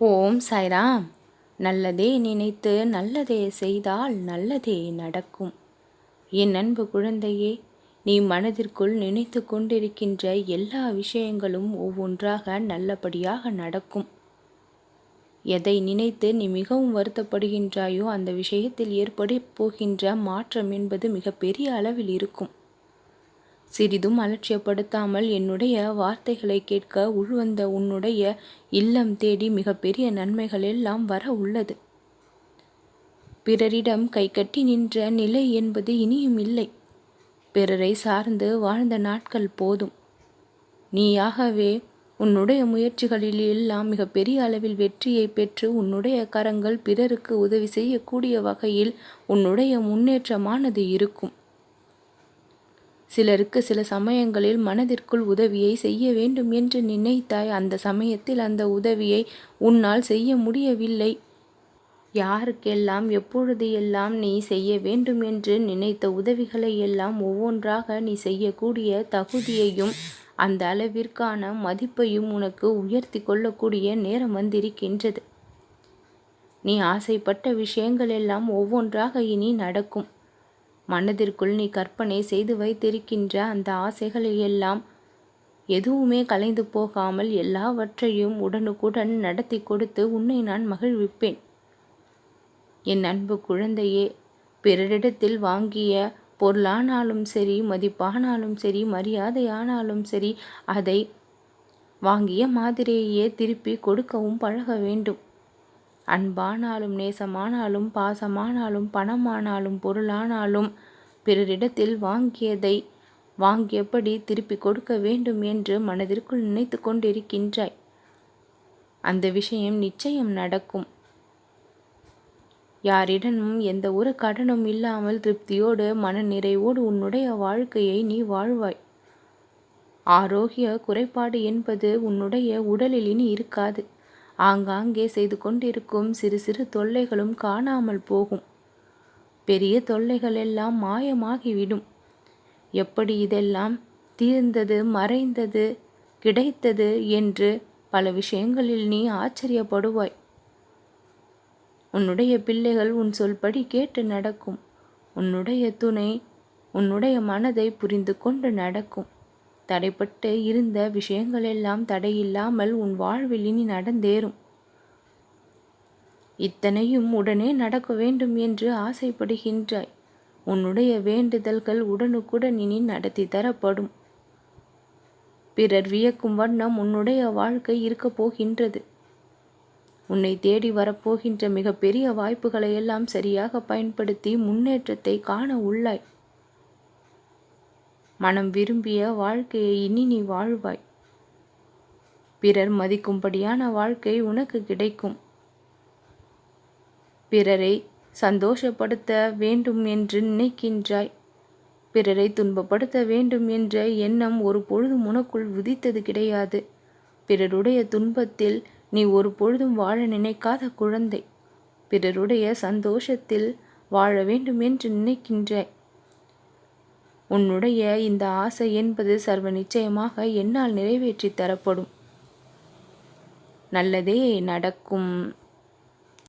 ஓம் சாய்ராம். நல்லதே நினைத்து நல்லதே செய்தால் நல்லதே நடக்கும். என் அன்பு குழந்தையே நீ மனதிற்குள் நினைத்து கொண்டிருக்கின்ற எல்லா விஷயங்களும் ஒவ்வொன்றாக நல்லபடியாக நடக்கும். எதை நினைத்து நீ மிகவும் வருத்தப்படுகின்றாயோ அந்த விஷயத்தில் ஏற்பட போகின்ற மாற்றம் என்பது மிகப்பெரிய அளவில் இருக்கும். சிறிதும் அலட்சியப்படுத்தாமல் என்னுடைய வார்த்தைகளை கேட்க உள்வந்த உன்னுடைய இல்லம் தேடி மிகப்பெரிய நன்மைகள் எல்லாம் வர உள்ளது. பிறரிடம் கை கட்டி நின்ற நிலை என்பது இனியும் இல்லை. பிறரை சார்ந்து வாழ்ந்த நாட்கள் போதும். நீயாகவே உன்னுடைய முயற்சிகளில் எல்லாம் மிகப்பெரிய அளவில் வெற்றியை பெற்று உன்னுடைய கரங்கள் பிறருக்கு உதவி செய்யக்கூடிய வகையில் உன்னுடைய முன்னேற்றமானது இருக்கும். சிலருக்கு சில சமயங்களில் மனதிற்குள் உதவியை செய்ய வேண்டும் என்று நினைத்தாய். அந்த சமயத்தில் அந்த உதவியை உன்னால் செய்ய முடியவில்லை. யாருக்கெல்லாம் எப்பொழுது எல்லாம் நீ செய்ய வேண்டும் என்று நினைத்த உதவிகளை எல்லாம் ஒவ்வொன்றாக நீ செய்யக்கூடிய தகுதியையும் அந்த அளவிற்கான மதிப்பையும் உனக்கு உயர்த்தி கொள்ளக்கூடிய நேரம் வந்திருக்கின்றது. நீ ஆசைப்பட்ட விஷயங்கள் எல்லாம் ஒவ்வொன்றாக இனி நடக்கும். மனதிற்குள் நீ கற்பனை செய்து வைத்திருக்கின்ற அந்த ஆசைகளை எல்லாம் எதுவுமே கலைந்து போகாமல் எல்லாவற்றையும் உடனுக்குடன் நடத்தி கொடுத்து உன்னை நான் மகிழ்விப்பேன். என் அன்பு குழந்தையே பிறரிடத்தில் வாங்கிய பொருளானாலும் சரி மதிப்பானாலும் சரி மரியாதையானாலும் சரி அதை வாங்கிய மாதிரியே திருப்பி கொடுக்கவும் பழக வேண்டும். அன்பானாலும் நேசமானாலும் பாசமானாலும் பணமானாலும் பொருளானாலும் பிறரிடத்தில் வாங்கியதை வாங்கியபடி திருப்பி கொடுக்க வேண்டும் என்று மனதிற்குள் நினைத்து கொண்டிருக்கின்றாய். அந்த விஷயம் நிச்சயம் நடக்கும். யாரிடமும் எந்த ஒரு கடனும் இல்லாமல் திருப்தியோடு மன நிறைவோடு உன்னுடைய வாழ்க்கையை நீ வாழ்வாய். ஆரோக்கிய குறைபாடு என்பது உன்னுடைய உடலில் இனி இருக்காது. ஆங்காங்கே செய்து கொண்டிருக்கும் சிறு சிறு தொல்லைகளும் காணாமல் போகும். பெரிய தொல்லைகள் எல்லாம் மாயமாகிவிடும். எப்படி இதெல்லாம் தீர்ந்தது மறைந்தது கிடைத்தது என்று பல விஷயங்களில் நீ ஆச்சரியப்படுவாய். உன்னுடைய பிள்ளைகள் உன் சொல்படி கேட்டு நடக்கும். உன்னுடைய துணை உன்னுடைய மனதை புரிந்து கொண்டு நடக்கும். தடைப்பட்டு இருந்த விஷயங்களெல்லாம் தடையில்லாமல் உன் வாழ்வில் இனி நடந்தேறும். இத்தனையும் உடனே நடக்க வேண்டும் என்று ஆசைப்படுகின்றாய். உன்னுடைய வேண்டுதல்கள் உடனுக்குடன் இனி நடத்தி தரப்படும். பிறர் வியக்கும் வண்ணம் உன்னுடைய வாழ்க்கை இருக்கப் போகின்றது. உன்னை தேடி வரப்போகின்ற மிகப்பெரிய வாய்ப்புகளை எல்லாம் சரியாக பயன்படுத்தி முன்னேற்றத்தை காண உள்ளாய். மனம் விரும்பிய வாழ்க்கையை இனி நீ வாழ்வாய். பிறர் மதிக்கும்படியான வாழ்க்கை உனக்கு கிடைக்கும். பிறரை சந்தோஷப்படுத்த வேண்டும் என்று நினைக்கின்றாய். பிறரை துன்பப்படுத்த வேண்டும் என்ற எண்ணம் ஒரு பொழுதும் உனக்குள் உதித்தது கிடையாது. பிறருடைய துன்பத்தில் நீ ஒரு பொழுதும் வாழ நினைக்காத குழந்தை. பிறருடைய சந்தோஷத்தில் வாழ வேண்டும் என்று நினைக்கின்றாய். உன்னுடைய இந்த ஆசை என்பது சர்வ நிச்சயமாக என்னால் நிறைவேற்றி தரப்படும். நல்லதே நடக்கும்.